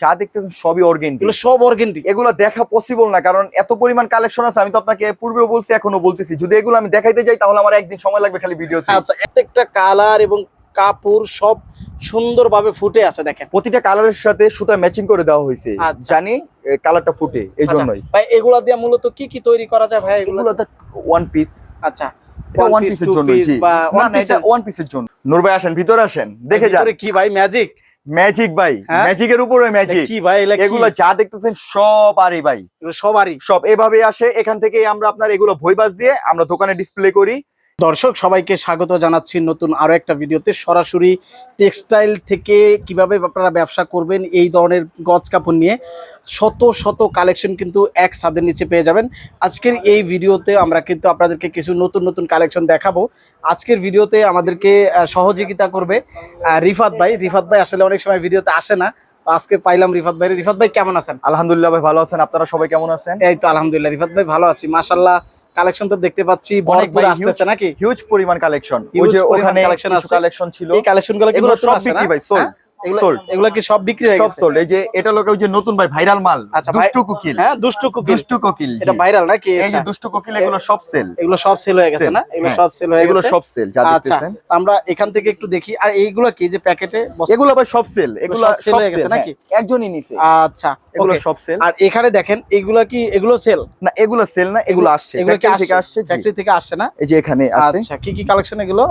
যা দেখতেছেন সবই অর্গেন্টি সব অর্গেন্টি এগুলো দেখা পসিবল না কারণ এত পরিমাণ কালেকশন আছে আমি তো আপনাকে পূর্বেও বলছি এখনও বলতেছি। যদি এগুলো আমি দেখাইতে যাই তাহলে আমার একদিন সময় লাগবে খালি ভিডিওতে আচ্ছা প্রত্যেকটা কালার এবং কাপড় সব সুন্দরভাবে ফুটে আছে দেখেন। প্রতিটা কালারের সাথে সুতা ম্যাচিং করে দেওয়া হয়েছে। আচ্ছা। জানি কালারটা ফুটে এই আচ্ছা, জন্যই। ভাই এগুলা দিয়ে মূলত কি কি তৈরি করা যায় ভাই এগুলো? ওয়ান পিস আচ্ছা। এটা ওয়ান পিসের জন্য বা ওয়ান পিসের জন্য। নূর ভাই আসেন ভিতরে আসেন দেখে যান। কি ভাই ম্যাজিক ম্যাজিক ভাই? ম্যাজিকের উপরে ম্যাজিক কি ভাই এগুলো যা দেখতেছেন সব আরে ভাই। সব সবারই। সব এভাবে আসে এখান থেকে আমরা আপনার এগুলো ভইবাস দিয়ে আমরা দোকানে ডিসপ্লে করি। দর্শক সবাইকে স্বাগত জানাচ্ছি নতুন আরও একটা ভিডিওতে। সরাসরি টেক্সটাইল থেকে কীভাবে আপনারা ব্যবসা করবেন এই ধরনের গজ কাপড় নিয়ে শত শত কালেকশন কিন্তু এক ছাদের নিচে পেয়ে যাবেন। আজকের এই ভিডিওতে আমরা কিন্তু আপনাদেরকে কিছু নতুন নতুন কালেকশন দেখাবো। আজকের ভিডিওতে আমাদেরকে সহযোগিতা করবে রিফাত ভাই। রিফাত ভাই আসলে অনেক সময় ভিডিওতে আসে না তো আজকে পাইলাম রিফাত ভাই। রিফাত ভাই কেমন আছেন? আলহামদুলিল্লাহ ভাই ভালো আছেন। আপনারা সবাই কেমন আছেন? এই তো আলহামদুলিল্লাহ রিফাত ভাই ভালো আছি। মাশাল্লাহ কালেকশন তো দেখতে পাচ্ছি আসতেছে নাকি? হিউজ পরিমাণ কালেকশন ওই যে ওখানে collection আছে। কালেকশন ছিল। এই কালেকশনগুলো সব বিক্রি ভাই সোল্ড সোল্ড এগুলো কি সব বিক্রি হয়ে গেছে? সোল্ড এই যে এটা লোকে ওই যে নতুন ভাই ভাইরাল মাল আচ্ছা, দুষ্টু কুকিল। হ্যাঁ দুষ্টু কুকিল। দুষ্টু কোকিল এটা ভাইরাল নাকি? এই যে আচ্ছা, দুষ্টু কোকিল এগুলো সব সেল এগুলো সব সেল হয়ে গেছে না? এগুলো হ্যাঁ। সব সেল হয়ে এগুলো সব সেল যা আচ্ছা দেখতেছেন। আমরা এখান থেকে একটু দেখি। আর এইগুলো কি? যে প্যাকেটে এগুলো ভাই সব সেল এগুলো সব sell হয়ে গেছে নাকি? নাকি? একজনই নিছে। আচ্ছা। এগুলো সব সেল আর এখানে দেখেন এগুলো কি এগুলো সেল না এগুলো সেল না এগুলো আসছে। এগুলো কি থেকে আসছে। ফ্যাক্টরি থেকে আসছে না? এই যে এখানে আছে। আচ্ছা কি কি কালেকশন এগুলো।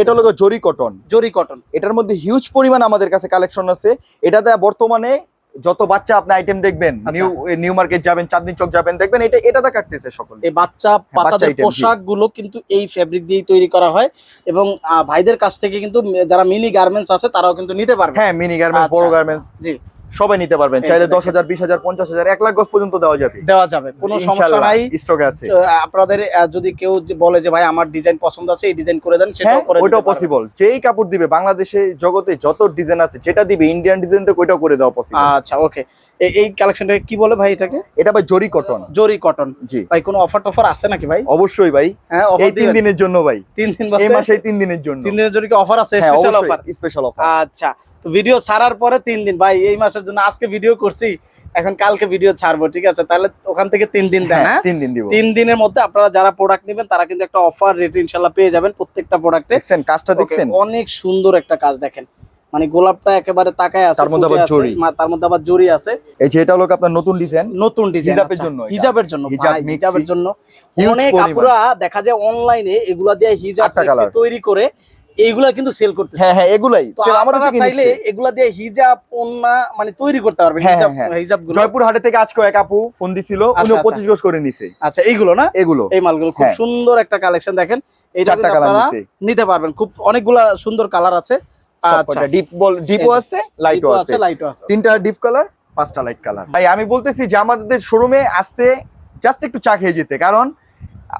এটা হলো জরি কটন জরি কটন এটার মধ্যে হিউজ পরিমাণ আমাদের কাছে কালেকশন আছে। এটাতে বর্তমানে যত বাচ্চা আপনি আইটেম দেখবেন। নিউ নিউ মার্কেট যাবেন চাঁদনি চক যাবেন দেখবেন এটা এটাতে কাটতেছে সকল। এই বাচ্চা বাচ্চা বাচ্চাদের পোশাকগুলো কিন্তু এই ফেব্রিক দিয়ে তৈরি করা হয় এবং ভাইদের কাছ থেকে কিন্তু যারা মিনি গার্মেন্টস আছে তারাও কিন্তু নিতে পারবে। হ্যাঁ মিনি গার্মেন্টস আচ্ছা। বড় গার্মেন্টস জি। সবাই নিতে পারবেন। চাইলে দশ হাজার বিশ হাজার পঞ্চাশ হাজার এক লাখ গজ পর্যন্ত দেওয়া যাবে। দেওয়া যাবে। কোনো সমস্যা নাই। স্টকে আছে। আপনাদের যদি কেউ বলে যে ভাই আমার ডিজাইন পছন্দ আছে এই ডিজাইন করে দেন হ্যাঁ সেটাও করে ওইটাও দিতে পারবেন। পসিবল যেই কাপড় দিবে বাংলাদেশে জগতে যত ডিজাইন আছে যেটা দিবে ইন্ডিয়ান ডিজাইন থেকে ওইটাও করে দেওয়া পসিবল আচ্ছা ওকে এই কালেকশনটাকে কি বলে ভাই এটাকে? এটা ভাই জরি কটন জরি কটন জি। ভাই কোনো অফার টফার আছে নাকি ভাই? অবশ্যই ভাই। হ্যাঁ এই তিন দিনের জন্য ভাই। তিন দিন এই মাসে তিন দিনের জন্য। তিন দিনের জন্য কি অফার আছে? হ্যাঁ স্পেশাল অফার স্পেশাল অফার আচ্ছা। তো ভিডিও ছাড়ার পরে তিন দিন ভাই এই মাসের জন্য আজকে ভিডিও করছি এখন কালকে ভিডিও ছাড়বো ঠিক আছে? তাহলে ওখান থেকে তিন দিন দেন হ্যাঁ তিন দিন দিব। তিন দিনের মধ্যে আপনারা যারা প্রোডাক্ট নেবেন তারা কিন্তু একটা অফার রেট ইনশাল্লাহ পেয়ে যাবেন প্রত্যেকটা প্রোডাক্টে দেখছেন কাজটা দেখছেন? অনেক সুন্দর একটা কাজ দেখেন। মানে গোলাপটা একেবারে তাকায় আছে তার মধ্যে আবার জরি। তার মধ্যে আবার জরি আছে। এই যে এটা হলো আপনার নতুন ডিজাইন নতুন ডিজাইন হিজাবের জন্য। হিজাবের জন্য ভাই, হিজাবের জন্য। অনেক। আপুরা দেখা যায় অনলাইনে এগুলা দিয়ে হিজাব। তৈরি করে এইগুলা কিন্তু সেল করতেছে। হ্যাঁ হ্যাঁ এগুলাই আমাদের থেকে চাইলে এগুলা দিয়ে হিজাব ওন্না মানে তৈরি করতে পারবেন হ্যাঁ, হিজাব হ্যাঁ, হ্যাঁ। হিজাবগুলো জয়পুর হাটে থেকে আজকে এক আপু ফোন দিছিল আচ্ছা, উনিও আচ্ছা। পঁচিশ গজ করে নিছে। আচ্ছা এইগুলো না? এগুলো। এই মালগুলো খুব। সুন্দর একটা কালেকশন দেখেন। এটা চারটা কালার নিছে। নিতে পারবেন। খুব অনেকগুলা সুন্দর কালার আছে। আচ্ছা। ডিপ বল ডিপও এই আছে লাইটও আছে। লাইটও আছে। তিনটা ডিপ কালার পাঁচটা লাইট কালার ভাই আমি বলতেছি যে আমাদের শোরুমে আসতে জাস্ট একটু চা খেয়ে যেতে কারণ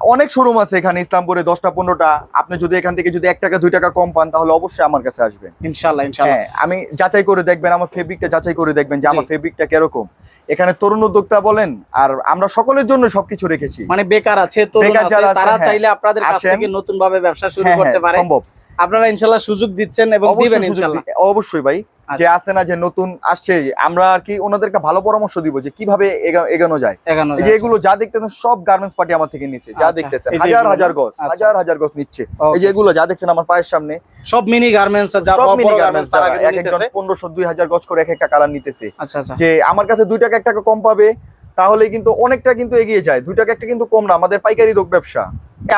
অনেক শোরুম আছে এখানে ইসলামপুরে দশটা পনেরোটা। আপনি যদি এখান থেকে যদি এক টাকা দুই টাকা কম পান তাহলে অবশ্যই আমার কাছে আসবেন। ইনশাআল্লাহ ইনশাআল্লাহ হ্যাঁ আমি যাচাই করে দেখবেন আমার ফেব্রিকটা যাচাই করে দেখবেন যে। আমার ফেব্রিকটা কীরকম। এখানে তরুণ উদ্যোক্তা বলেন আর আমরা সকলের জন্য সবকিছু রেখেছি। মানে বেকার আছে বেকার যারা তারা হ্যাঁ। চাইলে আপনাদের কাছ থেকে নতুন ভাবে ব্যবসা শুরু হ্যাঁ করতে পারে। সম্ভব। আপনারা ইনশাআল্লাহ সুযোগ দিচ্ছেন এবং দিবেন দি- অবশ্যই ভাই। যে আছে না যে নতুন আসছে আমরা আর কি ওনাদেরকে ভালো পরামর্শ দিব যে কীভাবে এগানো যায়। যে এগুলো যা দেখতেছেন সব গার্মেন্টস পার্টি আমার থেকে নিচ্ছে যা আচ্ছা, দেখতেছেন। হাজার হাজার গজ আচ্ছা। হাজার হাজার গজ নিচ্ছে। এই যে এগুলো যা দেখছেন আমার পায়ের সামনে সব মিনি গার্মেন্টস সব মিনি গার্মেন্টস তারা এক একজন পনেরোশো দুই হাজার গজ করে এক একটা কালার নিতেছে। আচ্ছা আচ্ছা। যে আমার কাছে দুই টাকা এক টাকা কম পাবে তাহলে কিন্তু অনেকটা কিন্তু এগিয়ে যায়। দুই টাকা একটা কিন্তু কম না আমাদের পাইকারি দোক ব্যবসা।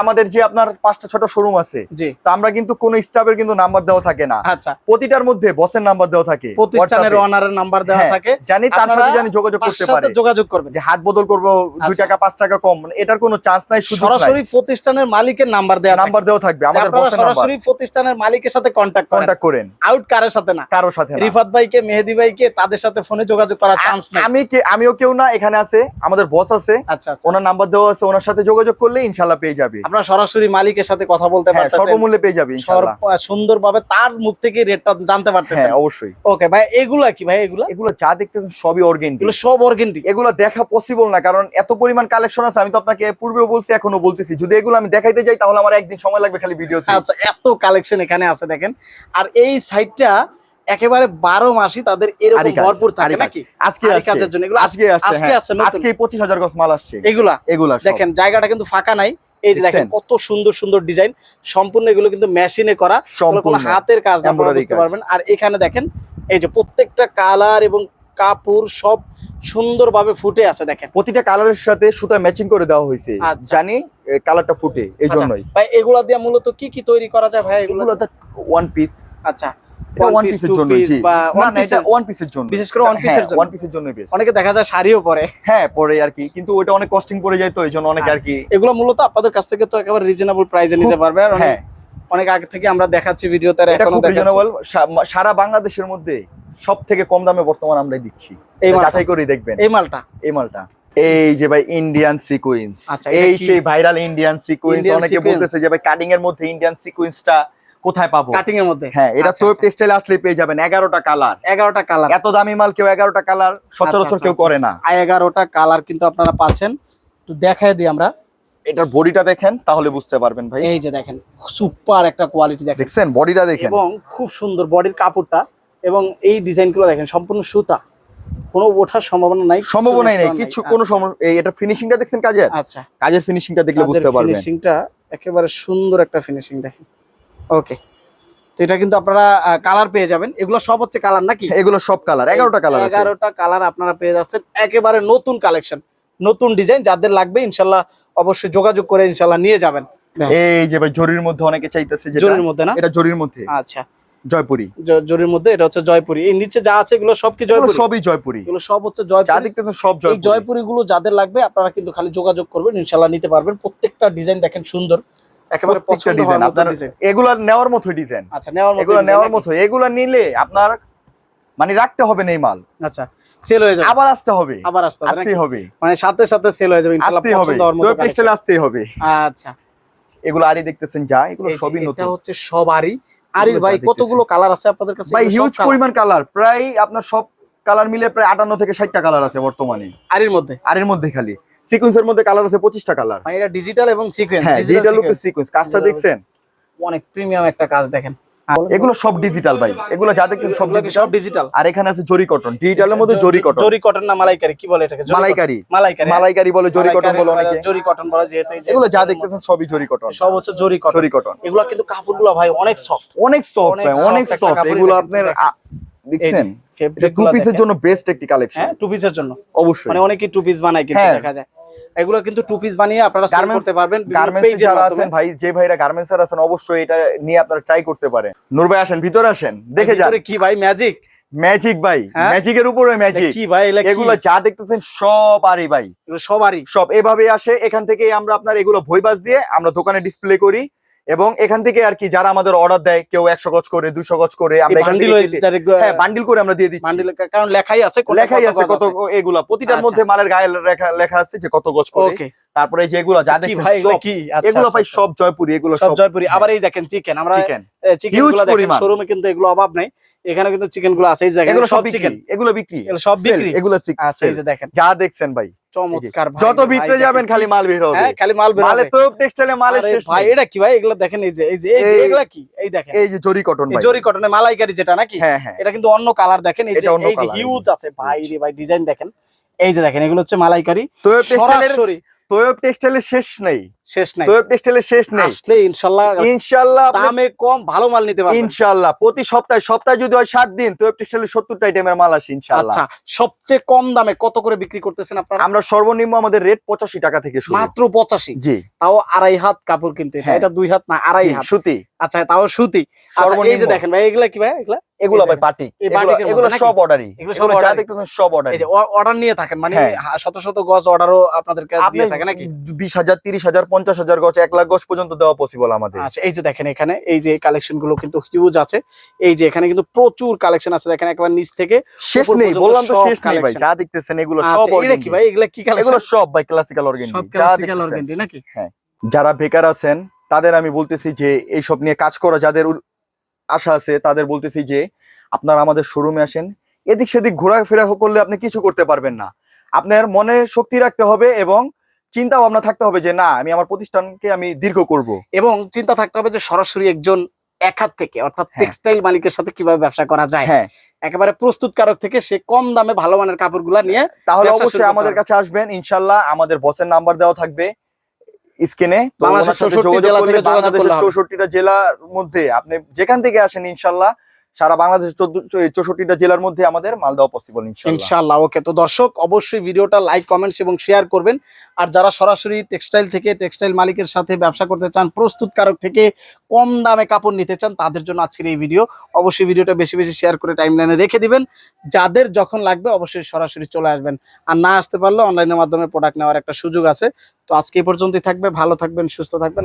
আমাদের যে আপনার পাঁচটা ছটা শোরুম আছে তো আমরা কিন্তু কোন স্টাফের কিন্তু নাম্বার দেওয়া থাকে না। আচ্ছা। প্রতিটার মধ্যে বসের নাম্বার দেওয়া থাকে। প্রতিষ্ঠানের ওনারের নাম্বার দেওয়া হ্যাঁ, থাকে। জানি তার সাথে জানি যোগাযোগ করতে পারে। যোগাযোগ করবেন। যে হাত বদল করব দুই আচ্ছা। টাকা পাঁচ টাকা কম মানে এটার কোনো চান্স নাই সুযোগ সরাসরি প্রতিষ্ঠানের মালিকের নাম্বার দেওয়া নাম্বার দেওয়া থাকবে আমাদের বসের নাম্বার সরাসরি প্রতিষ্ঠানের মালিকের সাথে কন্ট্যাক্ট করেন। কন্টাক্ট করেন। আউট কারের সাথে না। কারোর সাথে না। রিফাত ভাইকে মেহেদি ভাইকে তাদের সাথে ফোনে যোগাযোগ করার চান্স নাই। আমি কে আমিও কেউ না এখানে আছে আমাদের বস আছে। আচ্ছা আচ্ছা। ওনার নাম্বার দেওয়া আছে ওনার সাথে যোগাযোগ করলে ইনশাল্লাহ পেয়ে যাবে। আপনারা সরাসরি মালিকের সাথে কথা বলতে হ্যাঁ পারতেছেন। সর্বমূল্যে পেয়ে যাবে ইনশাল্লাহ। সুন্দরভাবে তার মুখ থেকে রেটটা জানতে পারতেছেন। হ্যাঁ অবশ্যই। ওকে ভাই এগুলা কি ভাই এগুলা? এগুলো যা দেখতেছেন সবই এগুলো সব এগুলো দেখা পসিবল না কারণ এত পরিমাণ কালেকশন আছে আমি তো আপনাকে পূর্বেও বলছি এখনও বলতেছি। যদি এগুলো আমি দেখাইতে যাই তাহলে আমার একদিন সময় লাগবে খালি ভিডিওতে। আচ্ছা এত কালেকশন এখানে আছে দেখেন। আর এই সাইডটা একেবারে বারো মাসই তাদের এরকম ভরপুর থাকে নাকি? আজকে কাজের জন্য এগুলো আজকে আজকে হ্যাঁ। আসছে। আজকে পঁচিশ হাজার গছ মাল আসছে। এগুলা। এগুলা। দেখেন জায়গাটা কিন্তু ফাঁকা নাই। এই যে দেখেন কত সুন্দর সুন্দর ডিজাইন। সম্পূর্ণ এগুলো কিন্তু মেশিনে করা। কোনো সম্পূর্ণ হাতের কাজ না বুঝতে পারবেন। আর এখানে দেখেন এই যে প্রত্যেকটা কালার এবং কাপড় সব সুন্দরভাবে ফুটে আছে দেখেন। প্রতিটা কালারের সাথে সুতা ম্যাচিং করে দেওয়া হয়েছে। আচ্ছা। জানি কালারটা ফুটে এই জন্যই। ভাই এগুলা দিয়ে মূলত কি কি তৈরি করা যায় ভাই? এগুলো ওয়ান পিস আচ্ছা। ওয়ান পিসের জন্য জি। না না এটা ওয়ান পিসের জন্য বিশেষ করে one piece জন্য। ওয়ান পিসের জন্য বেশ। অনেকে দেখা যায় শাড়িও পরে। হ্যাঁ পরে আর কি। কিন্তু ওটা অনেক কস্টিং পড়ে যায় তো এই জন্য আর কি এগুলো মূলত আপনাদের কাছ থেকে তো একেবারে রিজনেবল প্রাইসে নিতে পারবে। আর হ্যাঁ। অনেক আগে থেকে আমরা দেখাচ্ছি ভিডিওতে এখনও রিজনেবল সারা বাংলাদেশের মধ্যে সব থেকে কম দামে বর্তমান আমরাই দিচ্ছি। এই? যাচাই করে দেখবেন। এই মালটা। এই মালটা। এই যে ভাই ইন্ডিয়ান সিকুয়েন্স আচ্ছা, এই সেই ভাইরাল ইন্ডিয়ান সিকুয়েন্স অনেকে বলতেছে যে ভাই কাটিং এর মধ্যে ইন্ডিয়ান সিকুয়েন্সটা কোথায় পাবো? কাটিং এর মধ্যে। হ্যাঁ এটা আচ্ছা, তো আচ্ছা। টেক্সটাইল আসলে পেয়ে যাবেন। এগারোটা কালার এগারোটা কালার এত দামি মাল কেউ এগারোটা কালার সচরাচর কেউ করে না। এগারোটা কালার কিন্তু আপনারা পাচ্ছেন। তো দেখাই দিই আমরা। এটার বডিটা দেখেন তাহলে বুঝতে পারবেন ভাই। এই যে দেখেন সুপার একটা কোয়ালিটি দেখেন। দেখছেন? বডিটা দেখেন। এবং খুব সুন্দর বডির কাপড়টা। এবং এই ডিজাইনগুলো দেখেন সম্পূর্ণ সুতা। কোনো ওঠার সম্ভাবনা নাই সম্ভাবনাই নেই কিছু কোনো এটা ফিনিশিংটা দেখছেন কাজের? আচ্ছা। কাজের ফিনিশিংটা দেখলে বুঝতে পারবেন। ফিনিশিংটা একেবারে সুন্দর একটা ফিনিশিং দেখেন। ওকে। তো এটা কিন্তু আপনারা কালার পেয়ে যাবেন। এগুলো সব হচ্ছে কালার নাকি? এগুলো সব কালার এগারোটা কালার এগারোটা কালার আপনারা পেয়ে যাচ্ছেন। একেবারে নতুন কালেকশন নতুন ডিজাইন যাদের লাগবে ইনশাল্লাহ অবশ্যই যোগাযোগ করে ইনশাল্লাহ নিয়ে যাবেন। এই যে ভাই জরির মধ্যে অনেকে চাইতেছে যেটা। জরির মধ্যে না? এটা জরির মধ্যে। আচ্ছা। জয়পুরি। জরির মধ্যে এটা হচ্ছে জয়পুরি। এই নিচে যা আছে এগুলো সব কি জয়পুরি? সবই জয়পুরি। এগুলো সব হচ্ছে যা জয়পুরি দেখতেছেন সব এই জয়পুরি। জয়পুরি গুলো যাদের লাগবে আপনারা কিন্তু খালি যোগাযোগ করবেন ইনশাল্লাহ নিতে পারবেন। প্রত্যেকটা ডিজাইন দেখেন সুন্দর। একেবারে পছন্দ ডিজাইন আপনার এগুলা নেওয়ার মতো ডিজাইন আচ্ছা নেওয়ার মতো এগুলো নেওয়ার মতো এগুলা নিলে আপনার মানে রাখতে হবে না এই মাল। আচ্ছা সেল হয়ে যাবে। আবার আসতে হবে। আবার আসতে হবে আসতেই হবে। মানে সাথে সাথে সেল হয়ে যাবে ইনশাআল্লাহ আসতেই হবে। পছন্দ হওয়ার মতো তো টেক্সটাইল আসতেই হবে। আচ্ছা। এগুলো আরই দেখতেছেন যা এগুলো সবই এটা নতুন। হচ্ছে সব আরি আরির এগুলো ভাই কতগুলো কালার আছে আপনাদের কাছে? ভাই হিউজ পরিমাণ কালার প্রায় আপনার সব কালার মিলে প্রায় আটান্ন থেকে ষাটটা কালার আছে বর্তমানে। আরির মধ্যে? আর এর মধ্যে খালি। সিকোয়েন্সের মধ্যে কালার আছে পঁচিশটা কালার। মানে এটা ডিজিটাল এবং সিকোয়েন্স হ্যাঁ ডিজিটাল উপরে সিকোয়েন্স কাজটা দেখছেন? অনেক প্রিমিয়াম একটা কাজ দেখেন। এগুলো সব ডিজিটাল ভাই। এগুলো যা দেখতেছেন সব সব ডিজিটাল আর এখানে আছে জরি কটন ডিজিটালের মধ্যে জরি কটন জরি কটন না মালাইকারি? কি বলে এটাকে? মালাইকারি। মালাইকারি হ্যাঁ। মালাইকারি বলে জরি কটন বলে অনেকে। জরি কটন বলে যেহেতু এগুলো যা দেখতেছেন সবই জরি কটন সব হচ্ছে জরি কটন জরি কটন এগুলো কিন্তু কাপড়গুলো ভাই অনেক সফট অনেক সফট ভাই অনেক সফট এগুলো আপনার দেখছেন? ফেব্রিক টু পিসের জন্য বেস্ট একটি কালেকশন হ্যাঁ টু পিসের জন্য। অবশ্যই। মানে অনেকেই টু পিস বানায় কিন্তু হ্যাঁ। দেখা যায়। এগুলো কিন্তু টু পিস বানিয়ে আপনারা সেল করতে পারবেন গার্মেন্টস যারা আছেন ভাই যে ভাইরা গার্মেন্টস আছেন অবশ্যই এটা নিয়ে আপনারা ট্রাই করতে পারেন। নূর ভাই আসেন ভিতরে আসেন দেখে যান। কি ভাই ম্যাজিক ম্যাজিক ভাই? ম্যাজিকের উপরে ম্যাজিক কি ভাই এগুলো যা দেখতেছেন সব আরই ভাই। সবারই সব এভাবে আসে এখান থেকে আমরা আপনার এগুলো ভইবাস দিয়ে আমরা দোকানে ডিসপ্লে করি। এবং এখান থেকে আর কি যারা আমাদের অর্ডার দেয় কেউ একশো গজ করে দুশো গজ করে আমরা এখান বান্ডিল থেকে হ্যাঁ বান্ডিল করে আমরা দিয়ে দিচ্ছি। কারণ লেখাই আছে লেখাই আছে কত এগুলা। প্রতিটার আচ্ছা। মধ্যে মালের গায়ে লেখা লেখা আছে যে কত গজ করে। তারপরে যেগুলো যা ভাই এগুলো কি? আচ্ছা, এগুলো আচ্ছা, ভাই। সব জয়পুরি এগুলো সব জয়পুরি। আবার এই দেখেন চিকেন আমরা চিকেন চিকেনগুলো দেখেন শোরুমে কিন্তু এগুলো অভাব নেই। এখানে কিন্তু চিকেনগুলো আছে এই দেখেন এগুলো সব চিকেন এগুলো বিক্রি। এগুলো সব বিক্রি। এগুলো এই যে দেখেন। যা দেখছেন ভাই। চমৎকার যত ভিতরে যাবেন খালি মাল বের হবে। হ্যাঁ খালি মাল বের মালে হবে। তো টেক্সটাইলে মালের শেষ ভাই এটা কি ভাই? এগুলো দেখেন এই যে এই যে এগুলা কি? এই দেখেন। এই যে জরি কটন এই ভাই। জরি কটনে মালাইকারি যেটা নাকি? হ্যাঁ হ্যাঁ। এটা কিন্তু অন্য কালার দেখেন। এই যে এই যে হিউজ আছে। ভাই রে ভাই ডিজাইন দেখেন। এই যে দেখেন এগুলো হচ্ছে মালাইকারি। টেক্সটাইলের শেষ নেই। শেষ নাই। তোয়েব টেক্সটাইলের শেষ নেই। আসলে ইনশাল্লাহ ইনশাআল্লাহ দামে কম ভালো মাল নিতে পারবেন। ইনশাআল্লাহ প্রতি সপ্তাহে সপ্তাহে যদি হয় সাত দিন তোয়েব টেক্সটাইলের সত্তরটা আইটেমের মাল আসে ইনশাআল্লাহ আচ্ছা সবচেয়ে কম দামে কত করে বিক্রি করতেছেন আপনারা? আমরা সর্বনিম্ন আমাদের রেট পঁচাশি টাকা থেকে শুরু। মাত্র পঁচাশি? জি। তাও আড়াই হাত কাপড় কিন্তু এটা। হ্যাঁ। এটা দুই হাত না আড়াই হাত। সুতি। আচ্ছা তাও সুতি। আচ্ছা এই যে দেখেন ভাই এগুলা কি ভাই এগুলা? এগুলো ভাই। পাটি এগুলো সব অর্ডারই এগুলো সব এগুলো যা দেখতেছেন সব অর্ডারই এই যে অর্ডার নিয়ে থাকেন মানে হ্যাঁ। শত শত গজ অর্ডারও আপনাদেরকে আপনি দিয়ে থাকে নাকি? বিশ হাজার তিরিশ হাজার পঞ্চাশ হাজার গছ এক লাখ গছ পর্যন্ত দেওয়া পসিবল আমাদের। আচ্ছা এই যে দেখেন এখানে এই যে কালেকশনগুলো কিন্তু হিউজ আছে। এই যে এখানে কিন্তু প্রচুর কালেকশন আছে দেখেন একবার নিচ থেকে শেষ নেই বললাম তো শেষ নেই ভাই যা দেখতেছেন এগুলো সব আচ্ছা এটা কি ভাই এগুলা কি কালেকশন এগুলো সব ভাই ক্লাসিক্যাল অর্গেন্ডি সব ক্লাসিক্যাল অর্গেন্ডি নাকি? হ্যাঁ যারা বেকার আছেন তাদের আমি বলতেছি যে এইসব নিয়ে কাজ করা যাদের আশা আছে তাদের বলতেছি যে আপনারা আমাদের শোরুমে আসেন এদিক সেদিক ঘোরাফেরা করলে আপনি কিছু করতে পারবেন না। আপনার মনে শক্তি রাখতে হবে এবং চিন্তা ভাবনা থাকতে হবে যে না আমি আমার প্রতিষ্ঠানকে আমি দীর্ঘ করব। এবং চিন্তা থাকতে হবে যে সরাসরি একজন এক হাত থেকে অর্থাৎ হ্যাঁ। টেক্সটাইল মালিকের সাথে কীভাবে ব্যবসা করা যায়? হ্যাঁ। একেবারে প্রস্তুতকারক থেকে সে কম দামে ভালো মানের কাপড়গুলা নিয়ে তাহলে অবশ্যই আমাদের কাছে আসবেন ইনশাল্লাহ আমাদের বসের নাম্বার দেওয়া থাকবে। স্ক্রিনে বাংলাদেশের 64 জেলা থেকে যোগাযোগ করলে বাংলাদেশের হবে। চৌষট্টিটা জেলার মধ্যে আপনি যেখান থেকে আসেন ইনশাল্লাহ সারা বাংলাদেশের চৌষট্টিটা জেলার মধ্যে আমাদের মাল দেওয়া পসিবল ইনশাল্লাহ ওকে। তো দর্শক, অবশ্যই ভিডিওটা লাইক কমেন্টস এবং শেয়ার করবেন। আর যারা সরাসরি টেক্সটাইল থেকে টেক্সটাইল মালিকের সাথে ব্যবসা করতে চান, প্রস্তুতকারক থেকে কম দামে কাপড় নিতে চান, তাদের জন্য আজকের এই ভিডিও অবশ্যই ভিডিওটা বেশি বেশি শেয়ার করে টাইমলাইনে রেখে দিবেন। যাদের যখন লাগবে, অবশ্যই সরাসরি চলে আসবেন। আর না আসতে পারলে অনলাইনের মাধ্যমে প্রোডাক্ট নেওয়ার একটা সুযোগ আছে। তো আজকে এই পর্যন্তই থাকবে। ভালো থাকবেন, সুস্থ থাকবেন।